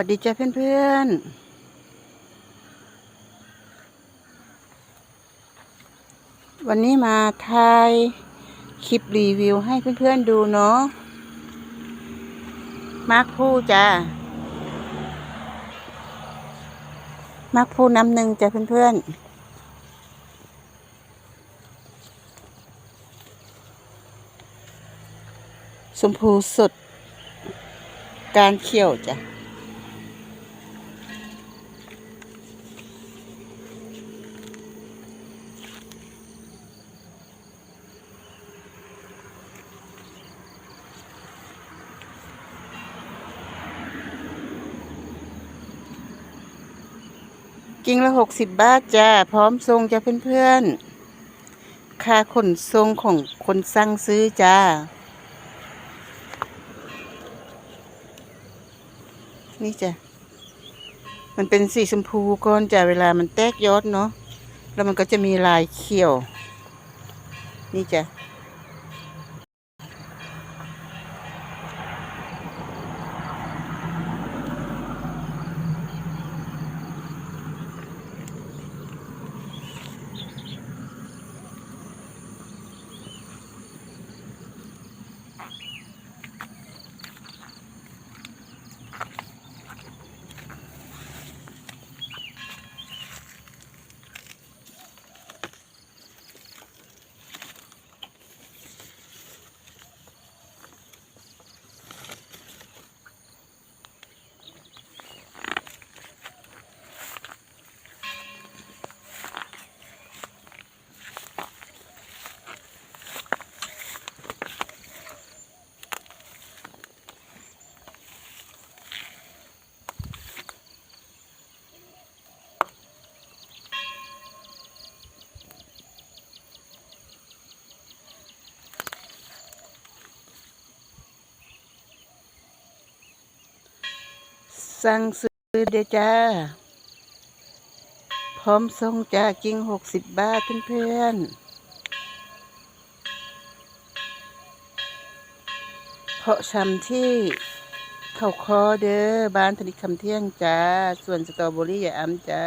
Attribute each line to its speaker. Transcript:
Speaker 1: วัสดีจ้าเพื่อนๆ วันนี้มาถ่ายคลิปรีวิวให้เพื่อนๆดูเนาะ มาร์คผู้จ้า มาร์คผู้น้ำหนึ่งจ้าเพื่อนๆสมพูสดการเขี่ยวจ้ะ กิ่งละหกสิบบาทจ้า พร้อมทรงจ้ะเพื่อนๆ ค่าขนทรงของคนสั่งซื้อจ้า นี่จ้ะ มันเป็นสีชมพูก่อนจ้ะ เวลามันแตกยอดเนาะ แล้วมันก็จะมีลายเขียว นี่จ้ะ สั่งซื้อเดจ้า พร้อมส่งจากิ่งหกสิบบาทเพื่อนๆเพาะชำที่เขาคอเด้อบ้านธนิคคำเที่ยงจ้า ส่วนสตรอเบอรี่อย่าอ้ำจ้า